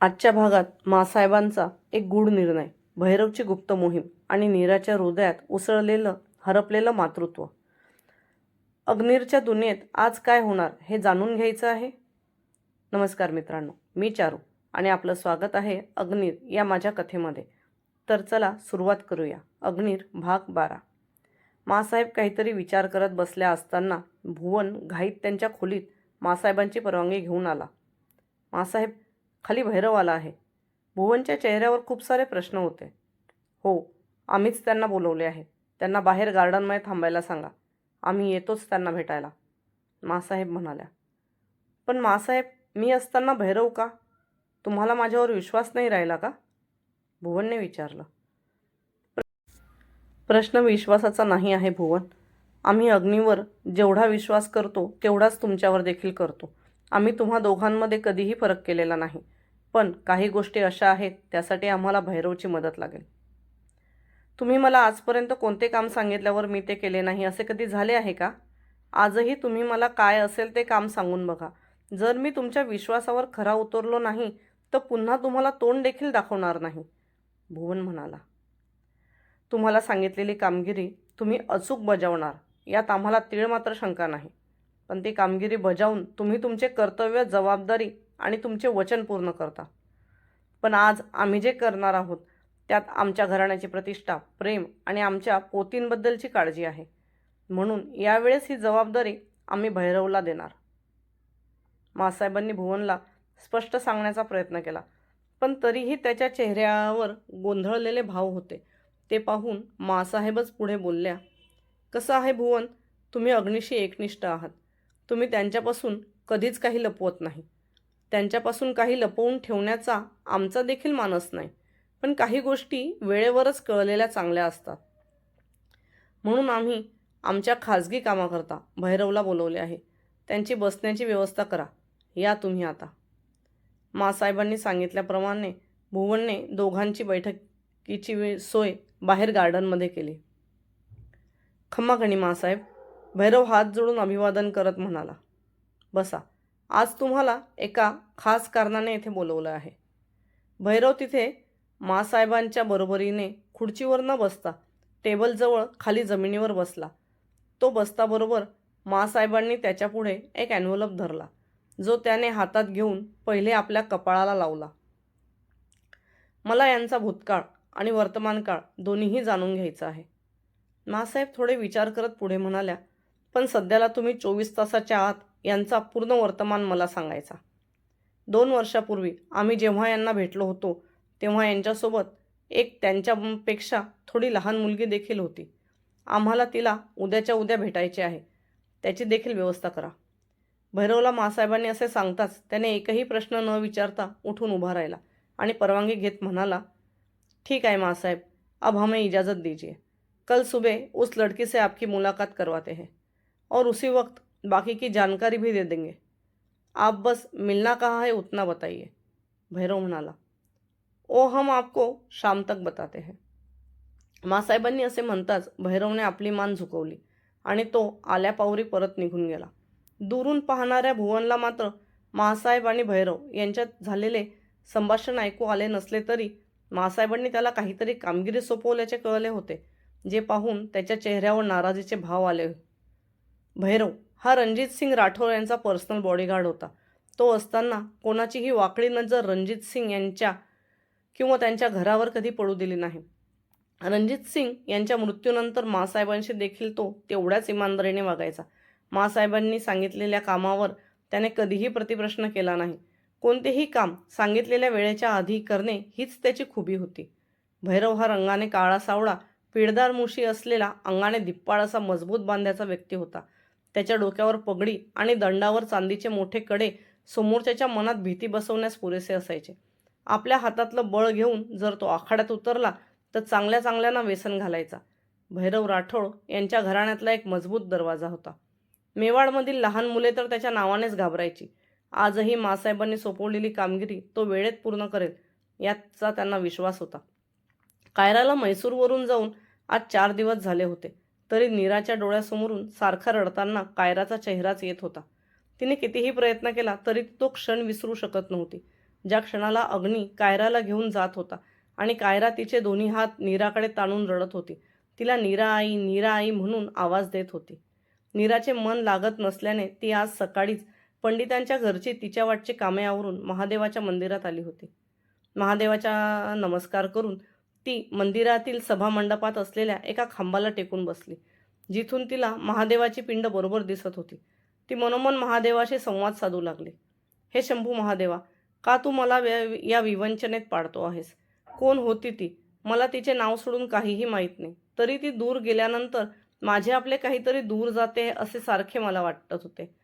आजच्या भागात मासाहेबांचा एक गूढ निर्णय भैरवची गुप्त मोहीम आणि नीराच्या हृदयात उसळलेलं हरपलेलं मातृत्व. अग्निरच्या दुनियेत आज काय होणार हे जाणून घ्यायचं आहे. नमस्कार मित्रांनो मी चारू आणि आपलं स्वागत आहे अग्निर या माझ्या कथेमध्ये. तर चला सुरुवात करूया. अग्निर भाग बारा. मासाहेब काहीतरी विचार करत बसल्या असताना भुवन घाईत त्यांच्या खोलीत मासाहेबांची परवानगी घेऊन आला. मासाहेब खाली भैरव आला आहे. भुवनच्या चेहऱ्यावर खूप सारे प्रश्न होते. हो आम्हीच त्यांना बोलवले आहे. त्यांना बाहेर गार्डनमध्ये थांबायला सांगा. आम्ही येतोच त्यांना भेटायला. मासाहेब म्हणाल्या. पण मासाहेब मी असताना भैरव का? तुम्हाला माझ्यावर विश्वास नाही राहिला का? भुवनने विचारलं. प्रश्न विश्वासाचा नाही आहे भुवन. आम्ही अग्नीवर जेवढा विश्वास करतो तेवढाच तुमच्यावर देखील करतो. आम्ही तुम्हा दोघांमध्ये कधीही फरक केलेला नाही. पण काही गोष्टी अशा आहेत त्यासाठी आम्हाला भैरवची मदत लागेल. तुम्ही मला आजपर्यंत कोणते काम सांगितल्यावर मी ते केले नाही असे कधी झाले आहे का? आजही तुम्ही मला काय असेल ते काम सांगून बघा. जर मी तुमच्या विश्वासावर खरा उतरलो नाही तर पुन्हा तुम्हाला तोंड देखील दाखवणार नाही. भुवन म्हणाला. तुम्हाला सांगितलेली कामगिरी तुम्ही अचूक बजावणार यात आम्हाला तीळ मात्र शंका नाही. पण ती कामगिरी बजावून तुम्ही तुमचे कर्तव्य जबाबदारी आणि तुमचे वचन पूर्ण करता. पण आज आम्ही जे करणार आहोत त्यात आमच्या घराण्याची प्रतिष्ठा प्रेम आणि आमच्या पोतींबद्दलची काळजी आहे. म्हणून यावेळेस ही जबाबदारी आम्ही भैरवला देणार. मासाहेबांनी भुवनला स्पष्ट सांगण्याचा प्रयत्न केला पण तरीही त्याच्या चेहऱ्यावर गोंधळलेले भाव होते. ते पाहून मासाहेबच पुढे बोलल्या कसं आहे भुवन? तुम्ही अग्निशी एकनिष्ठ आहात. तुम्ही त्यांच्यापासून कधीच काही लपवत नाही. त्यांच्यापासून काही लपवून ठेवण्याचा आमचा देखील मानस नाही. पण काही गोष्टी वेळेवरच कळलेल्या चांगल्या असतात. म्हणून आम्ही आमच्या खाजगी कामाकरता भैरवला बोलवले आहे. त्यांची बसण्याची व्यवस्था करा. या तुम्ही आता. मासाहेबांनी सांगितल्याप्रमाणे भुवनने दोघांची बैठकीची वे- सोय बाहेर गार्डनमध्ये केली. खम्मा गणी मासाहेब भैरव हात जोडून अभिवादन करत म्हणाला बसा. आज तुम्हाला एका खास कारणाने येथे बोलवलं आहे. भैरव तिथे मासाहेबांच्या बरोबरीने खुर्चीवर न बसता टेबलजवळ खाली जमिनीवर बसला. तो बसताबरोबर मासाहेबांनी त्याच्यापुढे एक ॲन्व्हलप धरला जो त्याने हातात घेऊन पहिले आपल्या कपाळाला लावला. मला यांचा भूतकाळ आणि वर्तमान काळ दोन्हीही जाणून घ्यायचं आहे. मासाहेब थोडे विचार करत पुढे म्हणाल्या पण सध्याला तुम्ही चोवीस तासाच्या आत यांचा पूर्ण वर्तमान मला सांगायचा. दोन वर्षापूर्वी आम्ही जेव्हा यांना भेटलो होतो तेव्हा यांच्यासोबत एक त्यांच्यापेक्षा थोडी लहान मुलगी देखील होती. आम्हाला तिला उद्याच्या उद्या भेटायचे आहे. त्याची देखील व्यवस्था करा. भैरवला मासाहेबांनी असे सांगताच त्याने एकही प्रश्न न विचारता उठून उभा राहिला आणि परवानगी घेत म्हणाला ठीक है माँ साहब अब हमें इजाज़त दीजिए. कल सुबह उस लड़की से आपकी मुलाकात करवाते हैं. और उसी वक्त बाकी की जानकारी भी दे देंगे। आप बस मिलना कहाँ है उतना बताइए भैरव म्हणाला ओ हम आपको शाम तक बताते हैं। मासाहेबांनी असे म्हणताच भैरवने आपली मान झुकवली आणि तो आल्यापावरी परत निघून गेला. दुरून पाहणाऱ्या भुवनला मात्र महासाहेब आणि भैरव यांच्यात झालेले संभाषण ऐकू आले नसले तरी महासाहेबांनी त्याला काहीतरी कामगिरी सोपवल्याचे कळले होते जे पाहून त्याच्या चेहऱ्यावर नाराजीचे भाव आले भैरव हा रणजित सिंग राठोड यांचा पर्सनल बॉडीगार्ड होता. तो असताना कोणाचीही वाकडी नजर रणजित सिंग यांच्या किंवा त्यांच्या घरावर कधी पडू दिली नाही. रणजित सिंग यांच्या मृत्यूनंतर मासाहेबांशी देखील तो तेवढ्याच इमानदारीने वागायचा. मासाहेबांनी सांगितलेल्या कामावर त्याने कधीही प्रतिप्रश्न केला नाही. कोणतेही काम सांगितलेल्या वेळेच्या आधी करणे हीच त्याची खुबी होती. भैरव हा रंगाने काळा सावळा पिळदार मुशी असलेला अंगाने धिप्पाळ असा मजबूत बांध्याचा व्यक्ती होता. त्याच्या डोक्यावर पगडी आणि दंडावर चांदीचे मोठे कडे समोरच्याच्या मनात भीती बसवण्यास पुरेसे असायचे. आपल्या हातातलं बळ घेऊन जर तो आखाड्यात उतरला तर चांगल्या चांगल्यांना व्यसन घालायचा. भैरव राठोड यांच्या घराण्यातला एक मजबूत दरवाजा होता. मेवाडमधील लहान मुले तर त्याच्या नावानेच घाबरायची. आजही मासाहेबांनी सोपवलेली कामगिरी तो वेळेत पूर्ण करेल याचा त्यांना विश्वास होता. कायराला मैसूरवरून जाऊन आज चार दिवस झाले होते. तरी नीराच्या डोळ्यासमोरून सारखा रडताना कायराचा चेहराच येत होता. तिने कितीही प्रयत्न केला तरी तो क्षण विसरू शकत नव्हती. ज्या क्षणाला अग्नी कायराला घेऊन जात होता आणि कायरा तिचे दोन्ही हात नीराकडे ताणून रडत होती. तिला नीरा आई नीरा आई म्हणून आवाज देत होती. नीराचे मन लागत नसल्याने ती आज सकाळीच पंडितांच्या घरची तिच्या वाटची कामे आवरून महादेवाच्या मंदिरात आली होती. महादेवाचा नमस्कार करून ती मंदिरातील सभामंडपात असलेल्या एका खांबाला टेकून बसली. जिथून तिला महादेवाची पिंड बरोबर दिसत होती. ती मनोमन महादेवाशी संवाद साधू लागली. हे शंभू महादेवा का तू मला व्य- या विवंचनेत पाडतो आहेस? कोण होती ती? मला तिचे नाव सोडून काहीही माहीत नाही. तरी ती दूर गेल्यानंतर माझे आपले काहीतरी दूर जाते असे सारखे मला वाटत होते.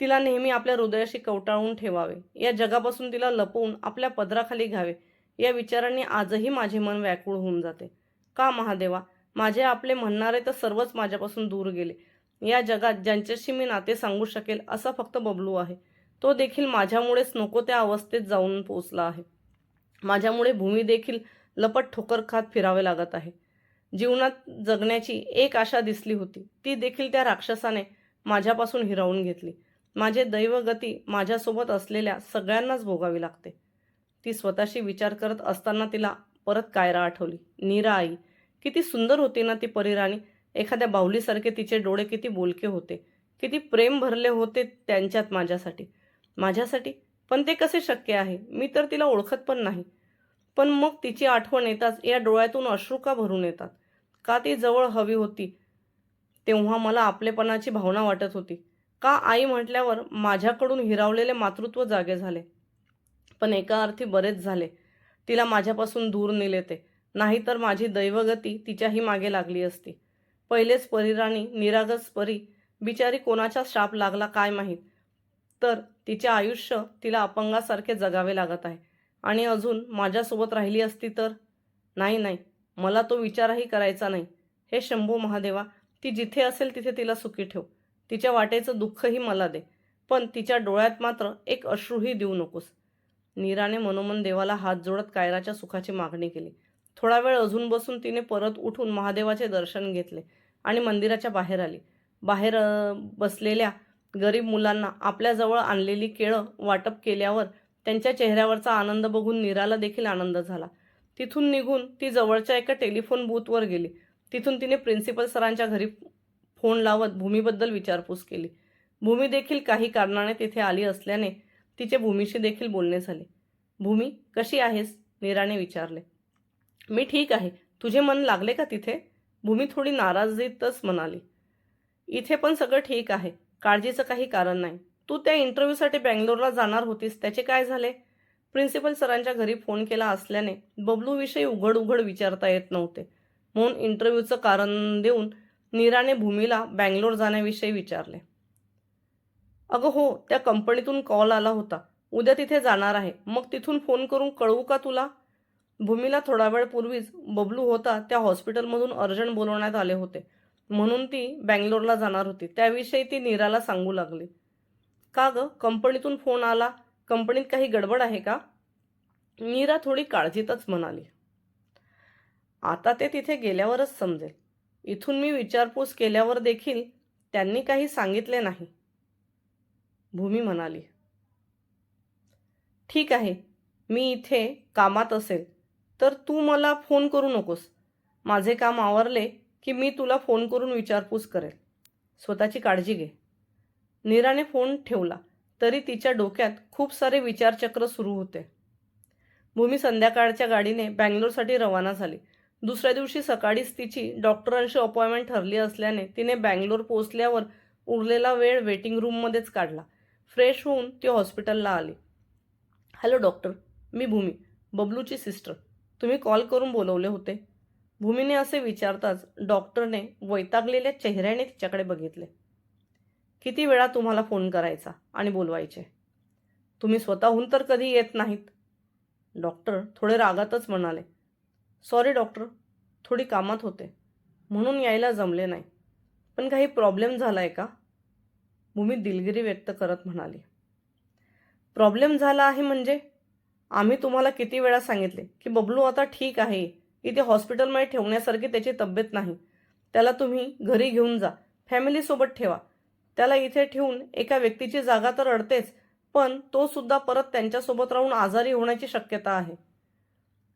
तिला नेहमी आपल्या हृदयाशी कवटाळून ठेवावे. या जगापासून तिला लपवून आपल्या पदराखाली घ्यावे. या विचारांनी आजही माझे मन व्याकुळ होऊन जाते. का महादेवा? माझे आपले म्हणणारे तर सर्वच माझ्यापासून दूर गेले. या जगात ज्यांच्याशी मी नाते सांगू शकेल असा फक्त बबलू आहे. तो देखील माझ्यामुळेच नको त्या अवस्थेत जाऊन पोचला आहे. माझ्यामुळे भूमी देखील लपट ठोकर खात फिरावे लागत आहे. जीवनात जगण्याची एक आशा दिसली होती. ती देखील त्या राक्षसाने माझ्यापासून हिरावून घेतली. माझे दैवगती माझ्यासोबत असलेल्या सगळ्यांनाच भोगावी लागते. ती स्वतःशी विचार करत असताना तिला परत कायरा आठवली. नीरा आई किती सुंदर होती ना ती परिराणी. एखाद्या बाहुलीसारखे तिचे डोळे किती बोलके होते. किती प्रेम भरले होते त्यांच्यात माझ्यासाठी. माझ्यासाठी? पण ते कसे शक्य आहे? मी तर तिला ओळखत पण नाही. पण मग तिची आठवण येताच या डोळ्यातून अश्रू का भरून येतात? का ती जवळ हवी होती? तेव्हा मला आपलेपणाची भावना वाटत होती. का आई म्हटल्यावर माझ्याकडून हिरावलेले मातृत्व जागे झाले? पण एका अर्थी बरेच झाले. तिला माझ्यापासून दूर नेले ते. नाहीतर माझी दैवगती तिच्याही मागे लागली असती. पहिलेच परीराणी निरागस परी बिचारी कोणाचा शाप लागला काय माहीत? तर तिचे आयुष्य तिला अपंगासारखे जगावे लागत आहे. आणि अजून माझ्यासोबत राहिली असती तर? नाही नाही. मला तो विचारही करायचा नाही. हे शंभू महादेवा ती जिथे असेल तिथे तिला सुखी ठेव. तिच्या वाटेचं दुःखही मला दे. पण तिच्या डोळ्यात मात्र एक अश्रूही देऊ नकोस. नीराने मनोमन देवाला हात जोडत कायराच्या सुखाची मागणी केली. थोडा वेळ अजून बसून तिने परत उठून महादेवाचे दर्शन घेतले आणि मंदिराच्या बाहेर आली. बाहेर बसलेल्या गरीब मुलांना आपल्याजवळ आणलेली केळं वाटप केल्यावर त्यांच्या चेहऱ्यावरचा आनंद बघून नीराला देखील आनंद झाला. तिथून निघून ती जवळच्या एका टेलिफोन बूथवर गेली. तिथून तिने प्रिन्सिपल सरांच्या घरी फोन लावत भूमीबद्दल विचारपूस केली. भूमी देखील काही कारणाने तिथे आली असल्याने तिचे भूमीशी देखील बोलणे झाले. भूमी कशी आहेस? नीराने विचारले. मी ठीक आहे. तुझे मन लागले का तिथे? भूमी थोडी नाराजीतच म्हणाली. इथे पण सगळं ठीक आहे. काळजीचं काही कारण नाही. तू त्या इंटरव्ह्यूसाठी बँगलोरला जाणार होतीस. त्याचे काय झाले? प्रिन्सिपल सरांच्या घरी फोन केला असल्याने बबलूविषयी उघड उघड विचारता येत नव्हते. म्हणून इंटरव्ह्यूचं कारण देऊन नीराने भूमीला बँगलोर जाण्याविषयी विचारले. अगं हो त्या कंपनीतून कॉल आला होता. उद्या तिथे जाणार आहे. मग तिथून फोन करून कळवू का तुला? भूमीला थोडा वेळ पूर्वीच बबलू होता त्या हॉस्पिटलमधून अर्जंट बोलवण्यात आले होते. म्हणून ती बँगलोरला जाणार होती. त्याविषयी ती नीराला सांगू लागली. का ग? कंपनीतून फोन आला? कंपनीत काही गडबड आहे का? नीरा थोडी काळजीतच म्हणाली. आता ते तिथे गेल्यावरच समजेल. इथून मी विचारपूस केल्यावर देखील त्यांनी काही सांगितले नाही. भूमी म्हणाली. ठीक आहे मी इथे कामात असेल तर तू मला फोन करू नकोस. माझे काम आवरले की मी तुला फोन करून विचारपूस करेल. स्वतःची काळजी घे. नीराने फोन ठेवला तरी तिच्या डोक्यात खूप सारे विचारचक्र सुरू होते. भूमी संध्याकाळच्या गाडीने बँगलोरसाठी रवाना झाली. दुसऱ्या दिवशी सकाळीच तिची डॉक्टरांशी अपॉइंटमेंट ठरली असल्याने तिने बँगलोर पोचल्यावर उरलेला वेळ वेटिंग रूममध्येच काढला. फ्रेश होऊन ती हॉस्पिटलला आली. हॅलो डॉक्टर मी भूमी बबलूची सिस्टर. तुम्ही कॉल करून बोलवले होते. भूमीने असे विचारताच डॉक्टरने वैतागलेल्या चेहऱ्याने तिच्याकडे बघितले. किती वेळा तुम्हाला फोन करायचा आणि बोलवायचे? तुम्ही स्वतःहून तर कधी येत नाहीत. डॉक्टर थोडे रागातच म्हणाले. सॉरी डॉक्टर थोडी कामात होते. म्हणून यायला जमले नाही. पण काही प्रॉब्लेम झाला आहे का? भूमी दिलगिरी व्यक्त करत म्हणाली. प्रॉब्लेम झाला आहे म्हणजे? आम्ही तुम्हाला किती वेळा सांगितले की बबलू आता ठीक आहे. इथे हॉस्पिटलमध्ये ठेवण्यासारखी त्याची तब्येत नाही. त्याला तुम्ही घरी घेऊन जा. फॅमिलीसोबत ठेवा. त्याला इथे ठेवून एका व्यक्तीची जागा तर अडतेच पण तो सुद्धा परत त्यांच्यासोबत राहून आजारी होण्याची शक्यता आहे.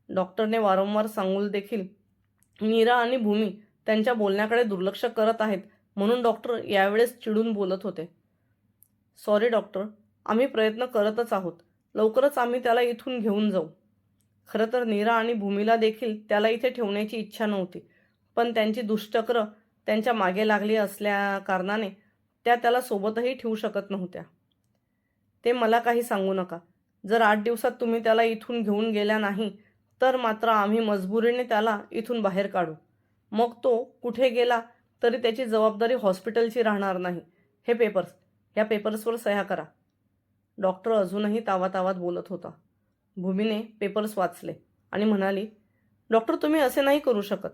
डॉक्टरने वारंवार सांगून देखील नीरा आणि भूमी त्यांच्या बोलण्याकडे दुर्लक्ष करत आहेत. म्हणून डॉक्टर यावेळेस चिडून बोलत होते. सॉरी डॉक्टर आम्ही प्रयत्न करतच आहोत. लवकरच आम्ही त्याला इथून घेऊन जाऊ. खरं तर नीरा आणि भूमीला देखील त्याला इथे ठेवण्याची इच्छा नव्हती. पण त्यांची दुष्चक्र त्यांच्या मागे लागली असल्या कारणाने त्या त्याला सोबतही ठेवू शकत नव्हत्या. ते मला काही सांगू नका. जर आठ दिवसात तुम्ही त्याला इथून घेऊन गेल्या नाही तर मात्र आम्ही मजबुरीने त्याला इथून बाहेर काढू. मग तो कुठे गेला तरी त्याची जबाबदारी हॉस्पिटलची राहणार नाही. हे पेपर्स या पेपर्सवर सह्या करा. डॉक्टर अजूनही तावातावात बोलत होता. भूमीने पेपर्स वाचले आणि म्हणाली डॉक्टर तुम्ही असे नाही करू शकत.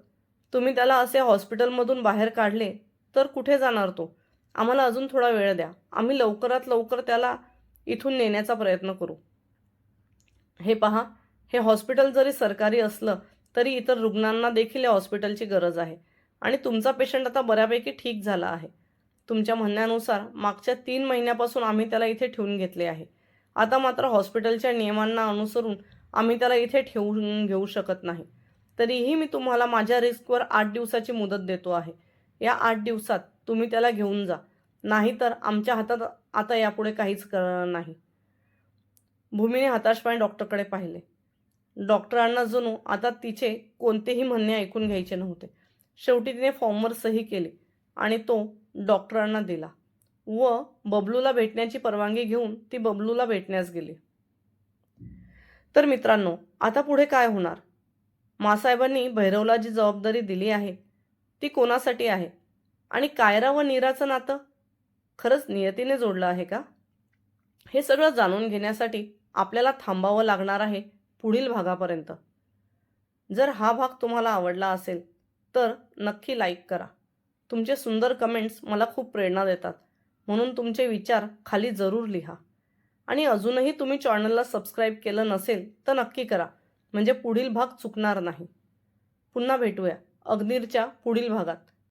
तुम्ही त्याला असे हॉस्पिटलमधून बाहेर काढले तर कुठे जाणार तो? आम्हाला अजून थोडा वेळ द्या. आम्ही लवकरात लवकर त्याला इथून नेण्याचा प्रयत्न करू. हे पहा हे हॉस्पिटल जरी सरकारी असलं तरी इतर रुग्णांना देखील या हॉस्पिटलची गरज आहे. आणि तुमचा पेशंट आता बऱ्यापैकी ठीक झाला आहे. तुमच्या म्हणण्यानुसार मागच्या तीन महिन्यापासून आम्ही त्याला इथे ठेवून घेतले आहे. आता मात्र हॉस्पिटलच्या नियमांना अनुसरून आम्ही त्याला इथे ठेवून घेऊ शकत नाही. तरीही मी तुम्हाला माझ्या रिस्कवर आठ दिवसाची मुदत देतो आहे. या आठ दिवसात तुम्ही त्याला घेऊन जा. नाहीतर आमच्या हातात आता यापुढे काहीच कर नाही. भूमीने हताशपणे डॉक्टरकडे पाहिले. डॉक्टरांना जणू आता तिचे कोणतेही म्हणणे ऐकून घ्यायचे नव्हते. शेवटी तिने फॉर्मवर सही केली आणि तो डॉक्टरांना दिला. व बबलूला भेटण्याची परवानगी घेऊन ती बबलूला भेटण्यास गेली. तर मित्रांनो आता पुढे काय होणार? मासाहेबांनी भैरवला जी जबाबदारी दिली आहे ती कोणासाठी आहे? आणि कायरा व नीराचं नातं खरंच नियतीने जोडलं आहे का? हे सगळं जाणून घेण्यासाठी आपल्याला थांबावं लागणार आहे पुढील भागापर्यंत. जर हा भाग तुम्हाला आवडला असेल तर नक्की लाईक करा. तुमचे सुंदर कमेंट्स मला खूप प्रेरणा देतात. म्हणून तुमचे विचार खाली जरूर लिहा. आणि अजूनही तुम्ही चॅनलला सबस्क्राईब केलं नसेल तर नक्की करा. म्हणजे पुढील भाग चुकणार नाही. पुन्हा भेटूया अग्निरच्या पुढील भागात.